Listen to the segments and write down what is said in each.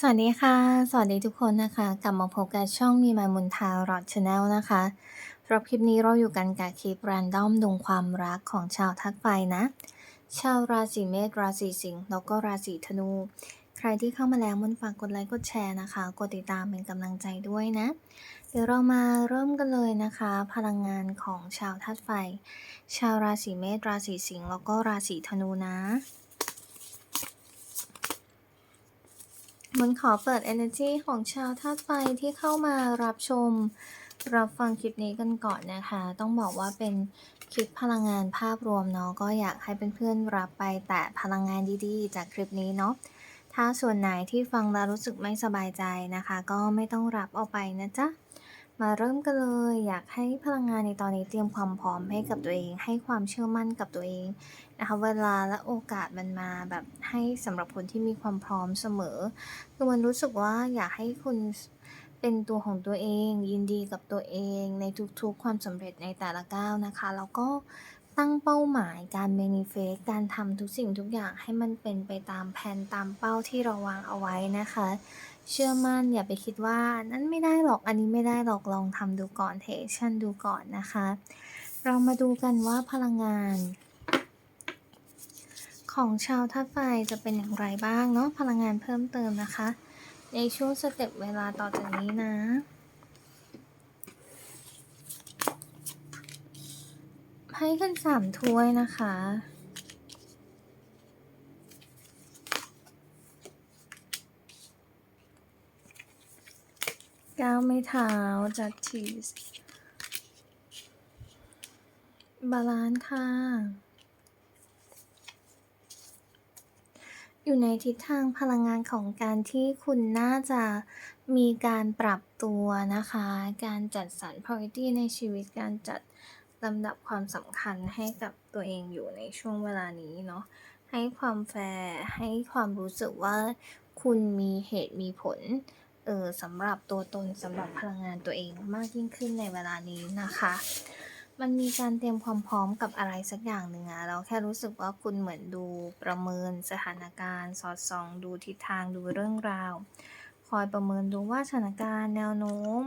สวัสดีค่ะ สวัสดีทุกคนนะคะ กลับมาพบกับช่องมีมายมุนทารอดชาแนลนะคะสำหรับคลิปนี้เราอยู่กันกับคลิปแรนดอมดวงความรักของชาวทักไฟนะ ชาวราศีเมษราศีสิงห์แล้วก็ราศีธนู ใครที่เข้ามาแล้วมุนฝากกดไลค์กดแชร์นะคะ กดติดตามเป็นกำลังใจด้วยนะ เดี๋ยวเรามาเริ่มกันเลยนะคะ พลังงานของชาวทัดไฟ ชาวราศีเมษราศีสิงห์แล้วก็ราศีธนูนะ มันขอเปิด energy ของชาวธาตุไฟที่เข้ามารับชม รับฟังคลิปนี้กันก่อนนะคะ ต้องบอกว่าเป็นคลิปพลังงานภาพรวมเนาะก็อยากให้เพื่อนๆรับไปแต่พลังงานดีๆ จากคลิปนี้เนาะถ้าส่วนไหนที่ฟังแล้วรู้สึกไม่สบายใจนะคะ ก็ไม่ต้องรับเอาไปนะจ๊ะมาเริ่มกันเลยอยากให้พลังงานในตอนนี้เตรียมความพร้อมให้กับตัวเอง ให้ความเชื่อมั่นกับตัวเอง นะคะเวลาและโอกาสมันมาแบบให้สำหรับคนที่มีความพร้อมเสมอคือมันรู้สึกว่าอยากให้คุณเป็นตัวของตัวเอง ยินดีกับตัวเองในทุกๆ ความสำเร็จในแต่ละก้าวนะคะ แล้วก็ตั้งเป้าหมายการ manifest การทำทุกสิ่งทุกอย่างให้มันเป็นไปตามแผนตามเป้าที่เราวางเอาไว้นะคะ เชื่อมั่นอย่าไปคิดว่านั้นไม่ได้หรอกอันนี้ไม่ได้หรอกลองทำดูก่อนเทชันดูก่อนนะคะ เรามาดูกันว่าพลังงาน ของชาวธาตุไฟจะเป็นอย่างไรบ้างเนาะพลังงานเพิ่มเติมนะคะ ในช่วงสเต็ปเวลาต่อจากนี้นะ ให้ขึ้นสามถ้วยนะคะก้าวไม่เท้าจัดทีสบาลานซ์ค่ะ อยู่ในทิศทางพลังงานของการที่คุณน่าจะมีการปรับตัวนะคะ การจัดสรร priority ในชีวิต การจัดลำดับความสำคัญให้กับตัวเองอยู่ในช่วงเวลานี้เนาะ ให้ความแฟร์ ให้ความรู้สึกว่าคุณมีเหตุมีผล เออสำหรับตัวตนสำหรับพลังงานตัวเองมากยิ่งขึ้นในเวลานี้นะคะ มันมีการเตรียมความพร้อมกับอะไรสักอย่างหนึ่งอะเราแค่รู้สึกว่าคุณเหมือนดูประเมินสถานการณ์ สอดส่อง ดูทิศทางดูเรื่องราว คอยประเมินดูว่าสถานการณ์แนวโน้ม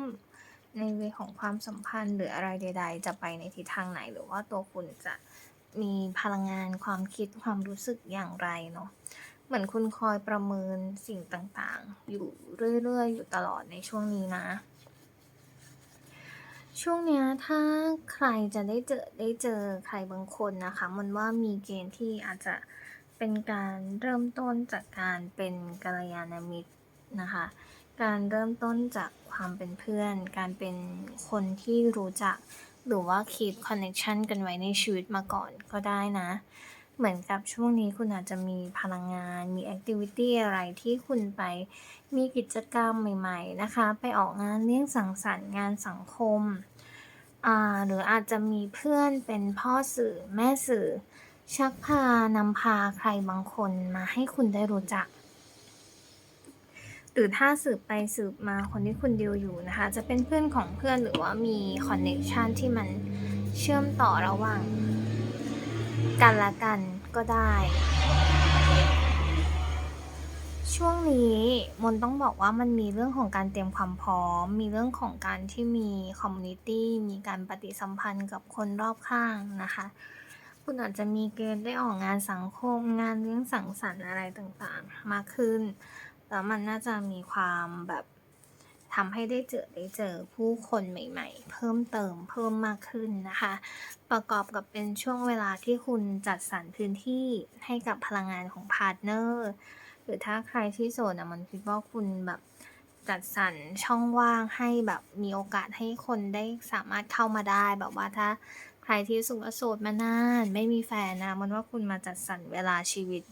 ในเวของความสัมพันธ์หรืออะไรใด ๆ จะไปในทิศทางไหน หรือว่าตัวคุณจะมีพลังงานความคิดความรู้สึกอย่างไรเนาะเหมือนคุณคอยประเมินสิ่งต่างๆ อยู่เรื่อยๆ อยู่ตลอดในช่วงนี้นะ ช่วงเนี้ยถ้าใครจะได้เจอได้เจอใครบางคนนะคะ มันว่ามีเกณฑ์ที่อาจจะเป็นการเริ่มต้นจากการเป็นกัลยาณมิตรนะคะ การเริ่มต้นจากความเป็นเพื่อน การเป็นคนที่รู้จัก หรือว่า keep connection กันไว้ในชีวิตมาก่อนก็ได้นะ เหมือนกับช่วงนี้คุณอาจจะมีพลังงาน มี activity อะไรที่คุณไปมีกิจกรรมใหม่ ๆ นะคะ ไปออกงานเลี้ยงสังสรรค์งานสังคม หรืออาจจะมีเพื่อนเป็นพ่อสื่อแม่สื่อ ชักพานำพาใครบางคนมาให้คุณได้รู้จัก หรือถ้าสืบไปสืบมาคนที่คุณดีลอยู่นะคะ จะเป็นเพื่อนของเพื่อนหรือว่ามีคอนเน c t ชันที่มันเชื่อมต่อระหว่าง กันละกันก็ได้ ช่วงนี้มนต้องบอกว่ามันมีเรื่องของการเตรียมความพร้อม มีเรื่องของการที่มีคอมมูนิตี้มีการปฏิสัมพันธ์กับคนรอบข้างนะคะ คุณอาจจะมีเกณฑ์ได้ออกงานสังคม งานเลี้ยงสังสรรค์อะไรต่างๆ มากขึ้น แล้วมันน่าจะมีความแบบ ทำให้ได้เจอได้เจอผู้คนใหม่ ๆ เพิ่มเติมเพิ่มมากขึ้นนะคะ ประกอบกับเป็นช่วงเวลาที่คุณจัดสรรพื้นที่ให้กับพลังงานของพาร์ทเนอร์หรือถ้าใครที่โสดนะมันคิดว่าคุณแบบจัดสรรช่องว่างให้แบบมีโอกาสให้คนได้สามารถเข้ามาได้แบบว่าถ้าใครที่สุว่าโสดมานานไม่มีแฟนนะมันว่าคุณมาจัดสรรเวลาชีวิต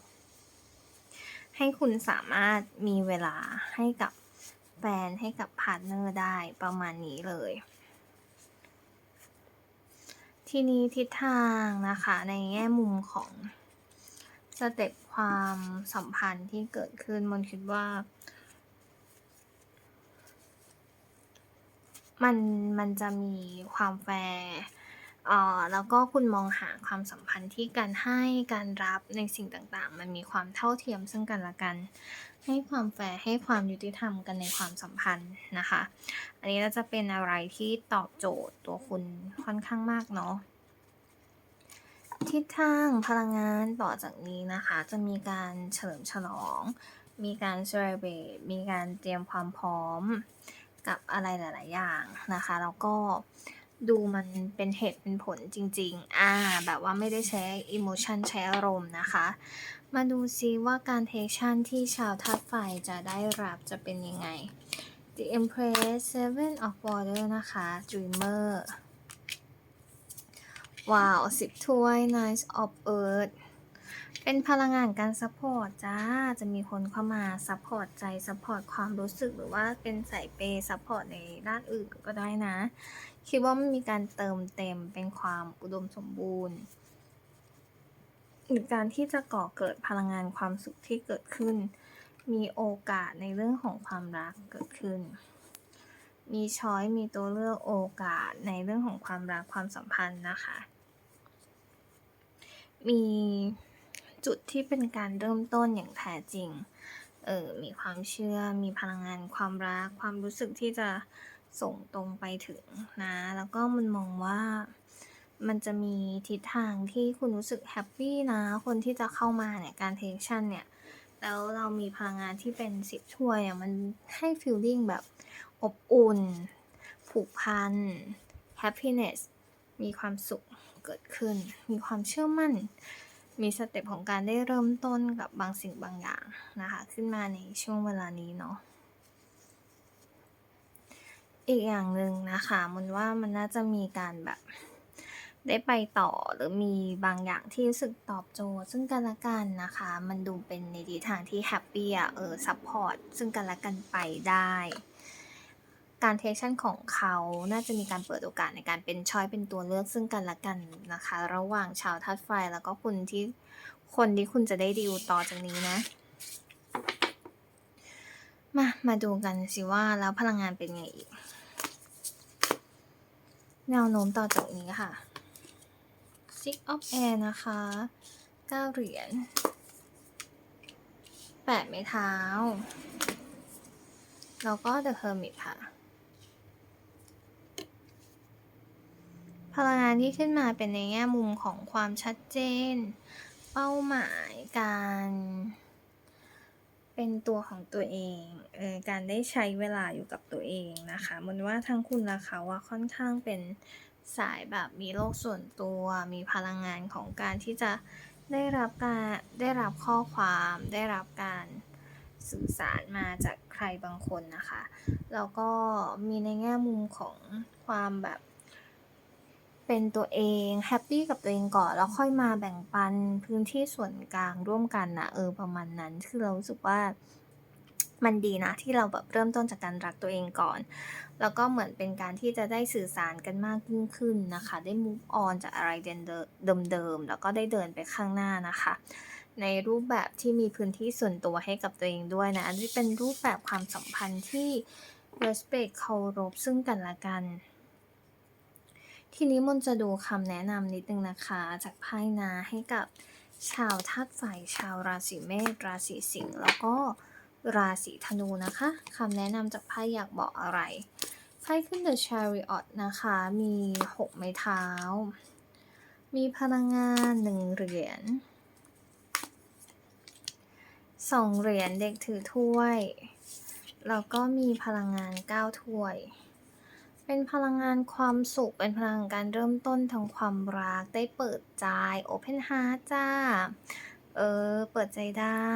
ให้คุณสามารถมีเวลาให้กับ นให้กับพาร์ทเนอร์ได้ประมาณนี้เลย ทีนี้ทิศทางนะคะในแง่มุมของสเต็ปความสัมพันธ์ที่เกิดขึ้นมนคิดว่า มันมันจะมีความแฟร์เอ่อแล้วก็คุณมองหาความสัมพันธ์ที่การให้การรับในสิ่งต่างๆ มันมีความเท่าเทียมซึ่งกันและกัน ให้ความแฟร์ให้ความยุติธรรมกันในความสัมพันธ์นะคะ อันนี้เราจะเป็นอะไรที่ตอบโจทย์ตัวคุณค่อนข้างมากเนาะทิศทางพลังงานต่อจากนี้นะคะ จะมีการเฉลิมฉลอง มีการเซเลบรตมีการเตรียมความพร้อมกับอะไรหลาย ๆ อย่างนะคะ แล้วก็ ดูมันเป็นเหตุเป็นผลจริง ๆ อ่า แบบว่าไม่ได้ใช้อิโมชันใช้อารมณ์นะคะ มาดูซิว่าการเทคชั่นที่ชาวธาตุไฟจะได้รับจะเป็นยังไง The Empress Seven of Water นะคะ Dreamer ว้าวสิบถ้วย Knight of Earth เป็นพลังงานการซัพพอร์ตจ้า จะมีคนเข้ามาซัพพอร์ตใจซัพพอร์ตความรู้สึกหรือว่าเป็นสายเปย์ซัพพอร์ตในด้านอื่นก็ได้นะ คิดว่ามันมีการเติมเต็มเป็นความอุดมสมบูรณ์ หรือการที่จะก่อเกิดพลังงานความสุขที่เกิดขึ้น มีโอกาสในเรื่องของความรักเกิดขึ้น มีช้อยมีตัวเลือกโอกาสในเรื่องของความรักความสัมพันธ์นะคะ มีจุดที่เป็นการเริ่มต้นอย่างแท้จริง เออ มีความเชื่อ มีพลังงานความรัก ความรู้สึกที่จะ ส่งตรงไปถึงนะ แล้วก็มันมองว่ามันจะมีทิศทางที่คุณรู้สึกแฮปปี้นะ คนที่จะเข้ามาเนี่ย การเทคชั่นเนี่ย แล้วเรามีพลังงานที่เป็นสิบถ้วยเนี่ยมันให้ฟีลลิ่งแบบอบอุ่น ผูกพัน happiness มีความสุขเกิดขึ้น มีความเชื่อมั่น มีสเต็ปของการได้เริ่มต้นกับบางสิ่งบางอย่างนะคะ ขึ้นมาในช่วงเวลานี้เนาะ อีกอย่างหนึ่งนะคะมันว่ามันน่าจะมีการแบบ ได้ไปต่อหรือมีบางอย่างที่รู้สึกตอบโจทย์ ซึ่งกันและกันนะคะ มันดูเป็นในทิศทางที่แฮปปี้อะเออซัพพอร์ตซึ่งกันและกันไปได้ การเทคชั่นของเขาน่าจะมีการเปิดโอกาสในการเป็นช้อยเป็นตัวเลือกซึ่งกันและกันนะคะ ระหว่างชาวธาตุไฟแล้วก็คุณที่คนที่คุณจะได้ดีลต่อจากนี้นะมา มาดูกันสิว่าแล้วพลังงานเป็นไงอีก แนวโน้มต่อจากนี้ค่ะ Six of Air นะคะเก้าเหรียญแปดไม้เท้า แล้วก็ The Hermit ค่ะ พลังงานที่ขึ้นมาเป็นในแง่มุมของความชัดเจน เป้าหมายการ เป็นตัวของตัวเองเออการได้ใช้เวลาอยู่กับตัวเองนะคะมันว่าทั้งคุณและเขาว่าค่อนข้างเป็นสายแบบมีโลกส่วนตัว มีพลังงานของการที่จะได้รับการได้รับข้อความได้รับการสื่อสารมาจากใครบางคนนะคะ แล้วก็มีในแง่มุมของความแบบ เป็นตัวเองแฮปปี้กับตัวเองก่อนแล้วค่อยมาแบ่งปันพื้นที่ส่วนกลางร่วมกันนะเออประมาณนั้นคือเรารู้สึกว่ามันดีนะที่เราแบบเริ่มต้นจากการรักตัวเองก่อน แล้วก็เหมือนเป็นการที่จะได้สื่อสารกันมากยิ่งขึ้นนะคะ ได้ move on จากอะไรเดิมๆแล้วก็ได้เดินไปข้างหน้านะคะ ในรูปแบบที่มีพื้นที่ส่วนตัวให้กับตัวเองด้วยนะอันนี้เป็นรูปแบบความสัมพันธ์ที่ respect เคารพซึ่งกันและกัน ทีนี้มนจะดูคำแนะนำนิดนึงนะคะ จากไพ่นาให้กับชาวธาตุไฟชาวราศีเมษราศีสิงห์แล้วก็ราศีธนูนะคะคำแนะนำจากไพ่อยากบอกอะไรไพ่ขึ้น The Chariot นะคะ มี 6 ไม้เท้า มีพลังงานหนึ่งเหรียญสองเหรียญเด็กถือถ้วย แล้วก็มีพลังงาน 9 ถ้วย เป็นพลังงานความสุข เป็นพลังงานการเริ่มต้นทางความรัก ได้เปิดใจ Open Heart จ้า เออ เปิดใจได้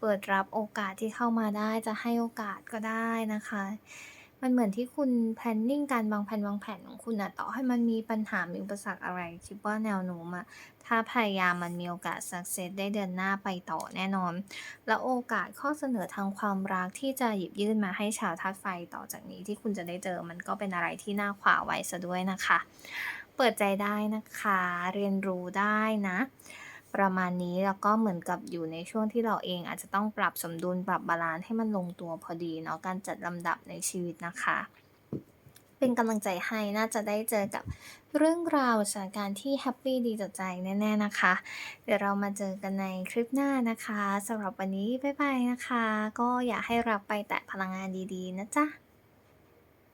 เปิดรับโอกาสที่เข้ามาได้ จะให้โอกาสก็ได้นะคะ มันเหมือนที่คุณ planning การวางแผนวางแผนของคุณอะต่อให้มันมีปัญหามีอุปสรรคอะไรคิดว่าแนวโน้มอะถ้าพยายามมันมีโอกาส success ได้เดินหน้าไปต่อแน่นอน แล้วโอกาสข้อเสนอทางความรักที่จะหยิบยื่นมาให้ชาวธาตุไฟต่อจากนี้ที่คุณจะได้เจอมันก็เป็นอะไรที่น่าขวาไว้ซะด้วยนะคะ เปิดใจได้นะคะ เรียนรู้ได้นะ ประมาณนี้แล้วก็เหมือนกับอยู่ในช่วงที่เราเองอาจจะต้องปรับสมดุลปรับบาลานซ์ให้มันลงตัวพอดีเนาะการจัดลำดับในชีวิตนะคะ เป็นกำลังใจให้น่าจะได้เจอกับเรื่องราวสถานการณ์ที่แฮปปี้ดีต่อใจแน่ๆนะคะ เดี๋ยวเรามาเจอกันในคลิปหน้านะคะสำหรับวันนี้บ๊ายบายนะคะ ก็อยากให้รับไปแต่พลังงานดีๆนะจ๊ะ